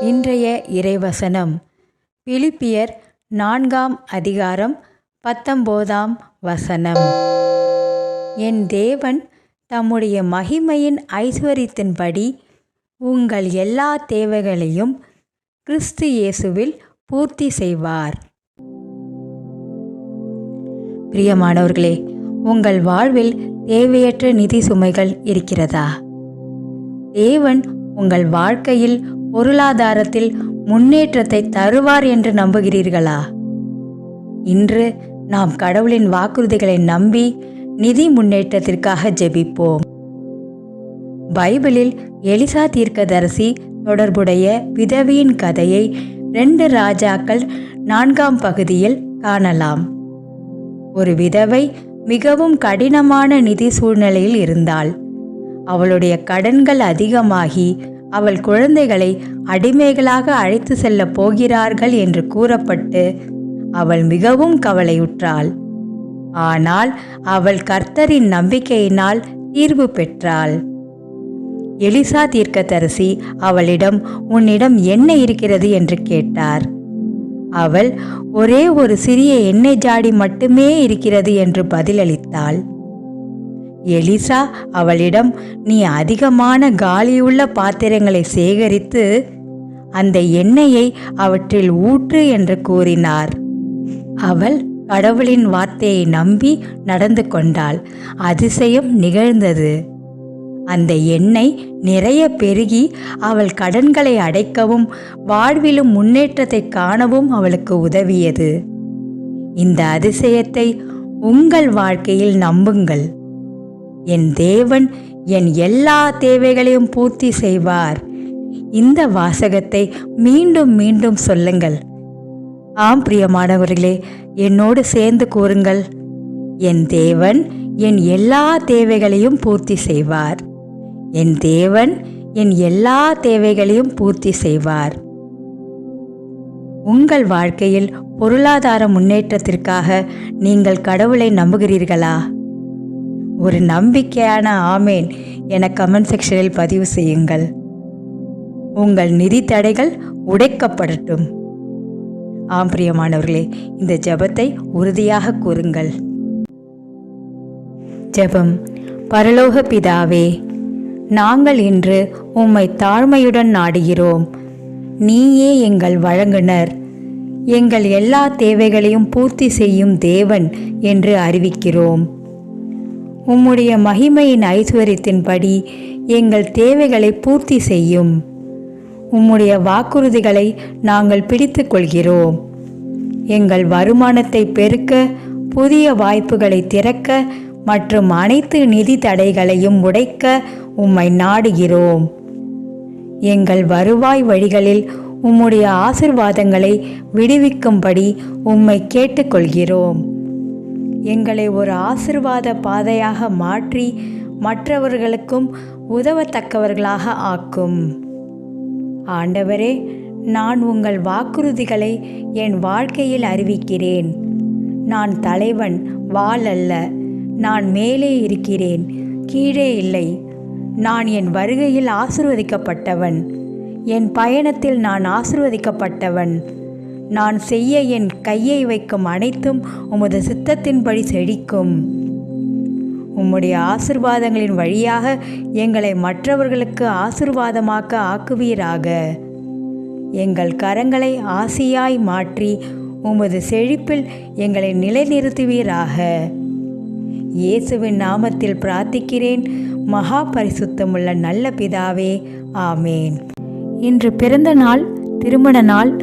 இன்றைய இறைவசனம். பிலிப்பியர் நான்காம் அதிகாரம் பத்தொம்போதாம் வசனம். என் தேவன் தம்முடைய மகிமையின் ஐஸ்வர்யத்தின்படி உங்கள் எல்லா தேவைகளையும் கிறிஸ்து இயேசுவில் பூர்த்தி செய்வார். பிரியமானவர்களே உங்கள் வாழ்வில் தேவையற்ற நிதி சுமைகள் இருக்கிறதா? தேவன் உங்கள் வாழ்க்கையில் பொருளாதாரத்தில் முன்னேற்றத்தை தருவார் என்று நம்புகிறீர்களா? இன்று நாம் கடவுளின் வாக்குறுதிகளை நம்பி நிதி முன்னேற்றத்திற்காக ஜெபிப்போம். பைபிளில் எலிசா தீர்க்கதரிசி தொடர்புடைய விதவியின் கதையை ரெண்டு ராஜாக்கள் நான்காம் பகுதியில் காணலாம். ஒரு விதவை மிகவும் கடினமான நிதி சூழ்நிலையில் இருந்தாள். அவளுடைய கடன்கள் அதிகமாகி அவள் குழந்தைகளை அடிமைகளாக அழைத்து செல்லப் போகிறார்கள் என்று கூறப்பட்டு அவள் மிகவும் கவலையுற்றாள். ஆனால் அவள் கர்த்தரின் நம்பிக்கையினால் தீர்வு பெற்றாள். எலிசா தீர்க்கதரிசி அவளிடம் உன்னிடம் என்ன இருக்கிறது? என்று கேட்டார். அவள் ஒரே ஒரு சிறிய எண்ணெய் ஜாடி மட்டுமே இருக்கிறது என்று பதிலளித்தாள். எலிசா அவளிடம் நீ அதிகமான காலியுள்ள பாத்திரங்களை சேகரித்து அந்த எண்ணெயை அவற்றில் ஊற்று என்று கூறினார். அவள் கடவுளின் வார்த்தையை நம்பி நடந்து கொண்டாள். அதிசயம் நிகழ்ந்தது. அந்த எண்ணெய் நிறைய பெருகி அவள் கடன்களை அடைக்கவும் வாழ்விலும் முன்னேற்றத்தை காணவும் அவளுக்கு உதவியது. இந்த அதிசயத்தை உங்கள் வாழ்க்கையில் நம்புங்கள். என் தேவன் என் எல்லா தேவைகளையும் பூர்த்தி செய்வார். இந்த வாசகத்தை மீண்டும் மீண்டும் சொல்லுங்கள். ஆம் பிரியமானவர்களே என்னோடு சேர்ந்து கூறுங்கள். என் தேவன் என் எல்லா தேவைகளையும் பூர்த்தி செய்வார். என் தேவன் என் எல்லா தேவைகளையும் பூர்த்தி செய்வார். உங்கள் வாழ்க்கையில் பொருளாதார முன்னேற்றத்திற்காக நீங்கள் கடவுளை நம்புகிறீர்களா? ஒரு நம்பிக்கையான ஆமேன் என கமெண்ட் செக்ஷனில் பதிவு செய்யுங்கள். உங்கள் நிதி தடைகள் உடைக்கப்படட்டும். ஆம் பிரியமானவர்களே இந்த ஜெபத்தை உறுதியாக கூறுங்கள். ஜெபம் பரலோக பிதாவே நாங்கள் இன்று உம்மை தாழ்மையுடன் நாடுகிறோம். நீயே எங்கள் வழங்குனர் எங்கள் எல்லா தேவைகளையும் பூர்த்தி செய்யும் தேவன் என்று அறிவிக்கிறோம். உம்முடைய மகிமையின் ஐஸ்வர்யத்தின்படி எங்கள் தேவைகளை பூர்த்தி செய்யும். உம்முடைய வாக்குறுதிகளை நாங்கள் பிடித்து கொள்கிறோம். எங்கள் வருமானத்தை பெருக்க புதிய வாய்ப்புகளை திறக்க மற்றும் அனைத்து நிதி தடைகளையும் உடைக்க உம்மை நாடுகிறோம். எங்கள் வருவாய் வழிகளில் உம்முடைய ஆசிர்வாதங்களை விடுவிக்கும்படி உம்மை கேட்டுக்கொள்கிறோம். எங்களை ஒரு ஆசிர்வாத பாதையாக மாற்றி மற்றவர்களுக்கும் உதவத்தக்கவர்களாக ஆக்கும். ஆண்டவரே நான் உங்கள் வாக்குறுதிகளை என் வாழ்க்கையில் அறிவிக்கிறேன். நான் தலைவன் வாள் அல்ல. நான் மேலே இருக்கிறேன் கீழே இல்லை. நான் என் வருகையில் ஆசிர்வதிக்கப்பட்டவன். என் பயணத்தில் நான் ஆசிர்வதிக்கப்பட்டவன். நான் செய்ய என் கையை வைக்கும் அனைத்தும் உமது சித்தத்தின்படி செழிக்கும். உம்முடைய ஆசிர்வாதங்களின் வழியாக எங்களை மற்றவர்களுக்கு ஆசிர்வாதமாக்க ஆக்குவீராக. எங்கள் கரங்களை ஆசியாய் மாற்றி உமது செழிப்பில் எங்களை நிலைநிறுத்துவீராக. இயேசுவின் நாமத்தில் பிரார்த்திக்கிறேன். மகா பரிசுத்தமுள்ள நல்ல பிதாவே ஆமேன். இன்று பிறந்த நாள் திருமண நாள்